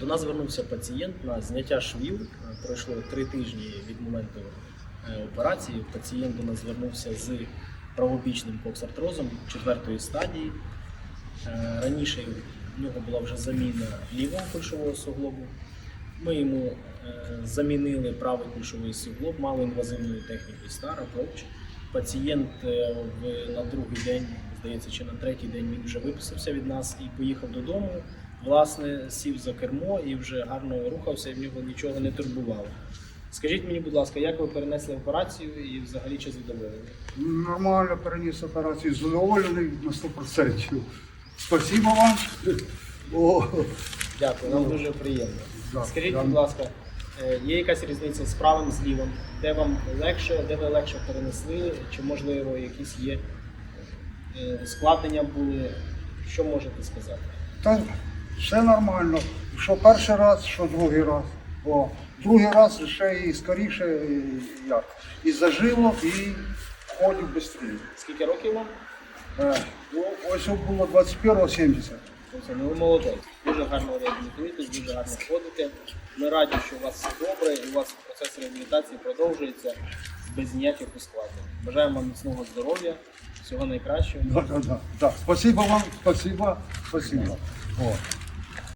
До нас звернувся пацієнт на зняття швів. Е, Пройшло три тижні від моменту е, операції. Пацієнт до нас звернувся з правобічним коксартрозом четвертої стадії. Е, Раніше в нього була вже заміна лівого кульшового суглобу. Ми йому замінили правий кульшовий суглоб малоінвазивною технікою Стара Approach. Пацієнт на другий день, здається, чи на третій день він вже виписався від нас і поїхав додому. Власне, сів за кермо і вже гарно рухався, і в нього нічого не турбувало. Скажіть мені, будь ласка, як ви перенесли операцію і взагалі чи задоволені? Нормально переніс операцію, задоволений на 100%. Спасибо вам. О, Дякую, нам дуже приємно. Да, Скажіть, да. будь ласка, е, є якась різниця з правим з лівим? Де вам легше, де ви легше перенесли? Чи можливо якісь є ускладнення були? Що можете сказати? та все нормально. Що перший раз, що другий раз. О, другий раз ще і скоріше, і, як, і зажило, і ходив швидше. Скільки років вам? Е, ну, ось було 21 70. Тобто, ну, ви молодець. Дуже гарно реабілітуєтесь, дуже гарно ходите. Ми раді, що у вас все добре, і у вас процес реабілітації продовжується без ніяких ускладнень. Бажаємо вам міцного здоров'я, всього найкращого. Да, да, да. Спасибо вам, спасибо, спасибо. О.